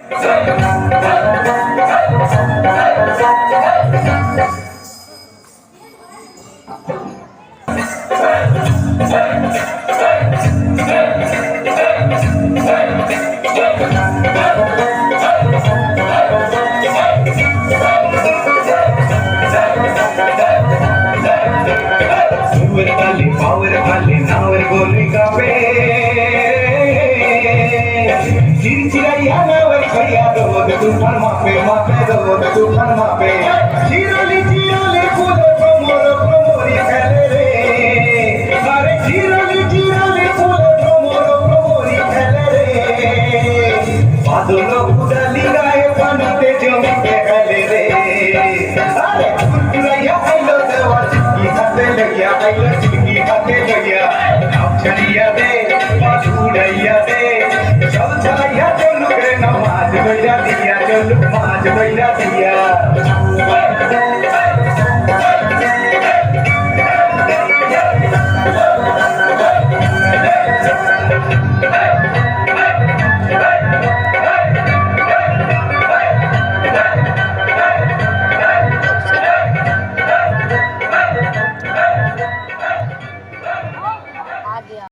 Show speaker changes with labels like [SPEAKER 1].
[SPEAKER 1] Power, power, power, power, power, power, power, power, power, power, power, power, power, भैया ना वही भैया दो दे तू फरमा पे माते दो दे तू फरमा पे जीरोली जीरोली फूलो प्रमोर प्रमोरी खेले रे अरे जीरोली जीरोली फूलो प्रमोर प्रमोरी खेले रे बादलो उड़ाली गाए पनते जो मिटे खेले रे अरे कुरकुराया आइलो देवा चिटकी खाते लगिया आइलो चिटकी खाते लगिया अब चलिया दे Bye.